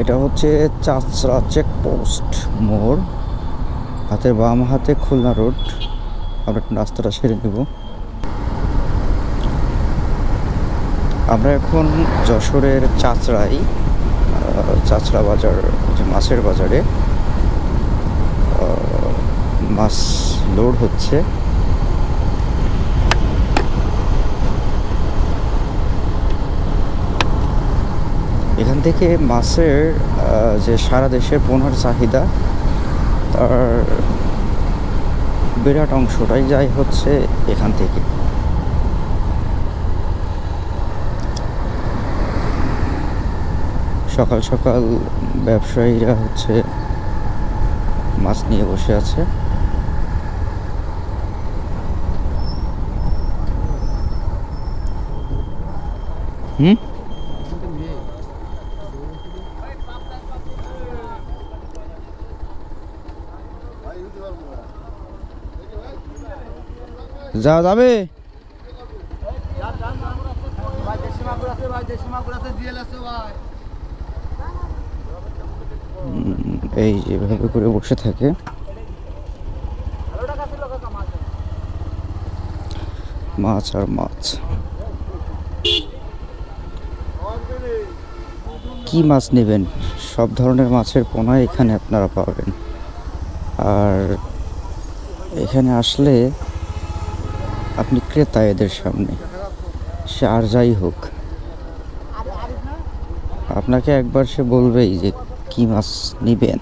এটা হচ্ছে চাচরা চেকপোস্ট মোড়। হাতের বাম হাতে খুলনা রোড। আমরা একটু রাস্তাটা সেরে নেব। আমরা এখন যশোরের চাচড়াই আহ, চাচড়া বাজার যে মাছের বাজারে মাছ লোড হচ্ছে এখান থেকে মাছের যে সারা দেশের পণ্যের চাহিদা, তার বিরাট অংশটাই যায় হচ্ছে এখান থেকে। সকাল সকাল ব্যবসায়ীরা হচ্ছে মাছ নিয়ে বসে আছে। হুম? যা যাবে। এই যেভাবে করে বসে থাকে। মাছ আর মাছ। কি মাছ নেবেন? সব ধরনের মাছের পোনা এখানে আপনারা পাবেন। আর এখানে আসলে আপনি ক্রেতা এদের সামনে। সে আর যাই হোক। আপনাকে একবার সে বলবেই যে কি মাছ নিবেন।